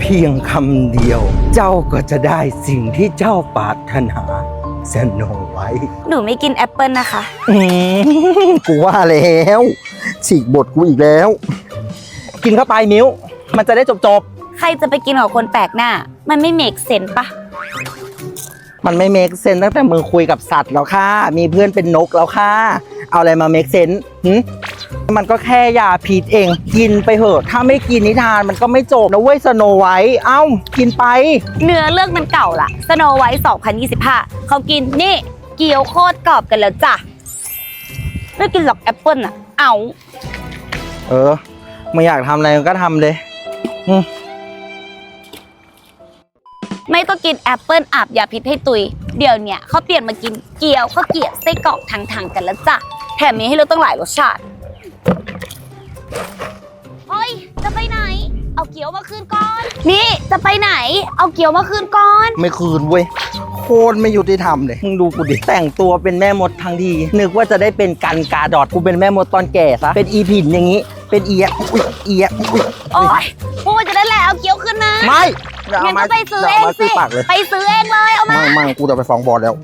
เพียงคำเดียว เจ้าก็จะได้สิ่งที่เจ้าปรารถนาสโนไว้หนูไม่กินแอปเปิลนะคะอืมกูว่าแล้วฉีกบทกูอีกแล้ว กินเข้าไปมิ้ว มันจะได้จบจบใครจะไปกินกับคนแปลกหน้า มันไม่เมกเซนปะๆมันไม่เมคเซนตั้งแต่มึงคุยกับสัตว์แล้วค่ะ มีเพื่อนเป็นนกแล้วค่ะ เอาอะไรมาเมคเซนหื มันก็แค่ยาพิษเอง กินไปเถอะ ถ้าไม่กินนิทานมันก็ไม่จบนะเว้ยสโนไวท์เอ้า กินไป เนื้อเรื่องมันเก่าละสโนไวท์2025 เขากินนี่ เกี๊ยวโคตรกรอบกันแล้วจ้ะ ไม่กินหรอกแอปเปิลอะเอาเออไม่อยากทำอะไรก็ทำเลยไม่ต้องกินแอปเปิลอาบยาพิษให้ตุย เดี๋ยวเนี่ยเขาเปลี่ยนมากินเกี๊ยวข้าวเกรี๊ยวไส้กรอกทางๆกันแล้วจ้ะ แถมมีให้เลือกตั้งหลายรสชาติ เฮ้ยจะไปไหน เอาเกี๊ยวมาคืนก่อน นี่จะไปไหน เอาเกี๊ยวมาคืนก่อน ไม่คืนเว้ย โคตรไม่ยุติธรรมเลย มึงดูกูดิ แต่งตัวเป็นแม่มดทั้งที นึกว่าจะได้เป็นกันกาดอด กูเป็นแม่มดตอนแก่ซะ เป็นอีผินอย่างนี้ เป็นเอียะอุ๊ยเอียะอุ๊ยโอ๊ยพูดจะได้แหละเอาเกี๊ยวขึ้นมาไม่อย่าเอางั้นมาก็ไปซื้ออย่าเองมาสิซื้อปากเลยไปซื้อเองเลยเอามาไม่ไม่กูจะไปฟ้องบอลแล้ว